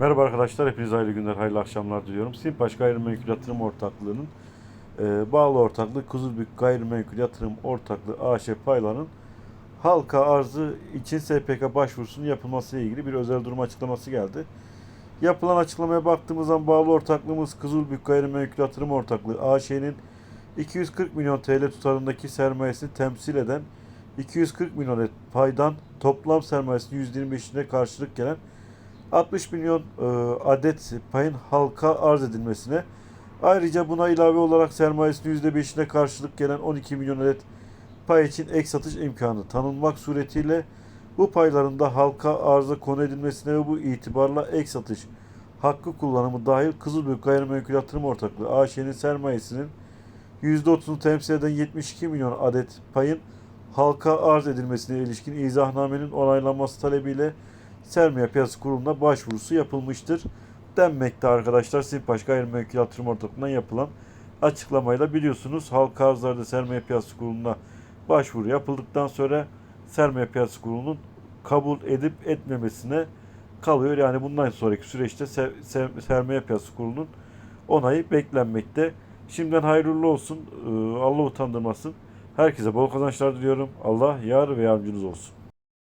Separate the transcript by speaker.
Speaker 1: Merhaba arkadaşlar, hepinize hayırlı günler, hayırlı akşamlar diliyorum. Simpaş Gayrimenkul Yatırım Ortaklığı'nın e, bağlı ortaklığı Kuzulbük Gayrimenkul Yatırım Ortaklığı AŞ paylarının halka arzı için SPK başvurusunun yapılması ile ilgili bir özel durum açıklaması geldi. Yapılan açıklamaya baktığımız zaman bağlı ortaklığımız Kızılbük Gayrimenkul Yatırım Ortaklığı AŞ'nin 240 milyon TL tutarındaki sermayesini temsil eden 240 milyon paydan toplam sermayesinin %25'ine karşılık gelen 60 milyon e, adet payın halka arz edilmesine ayrıca buna ilave olarak sermayesinin %5'ine karşılık gelen 12 milyon adet pay için ek satış imkanı tanınmak suretiyle bu payların da halka arıza konu edilmesine ve bu itibarla ek satış hakkı kullanımı dahil Kızılbük Gayrimenkul Yatırım Ortaklığı AŞ'nin sermayesinin %30'unu temsil eden 72 milyon adet payın halka arz edilmesine ilişkin izahnamenin onaylanması talebiyle Sermaye Piyasası Kurulu'na başvurusu yapılmıştır denmekte arkadaşlar. Simpaş Gayrimenkul Yatırım Ortaklığı'ndan yapılan açıklamayla biliyorsunuz halka arzlarda Sermaye Piyasası Kurulu'na başvuru yapıldıktan sonra Sermaye Piyasası Kurulu'nun kabul edip etmemesine kalıyor. Yani bundan sonraki süreçte Ser- Ser- Sermaye Piyasası Kurulu'nun onayı beklenmekte. Şimdiden hayırlı olsun. Ee, Allah utandırmasın. Herkese bol kazançlar diliyorum. Allah yar ve yardımcınız olsun.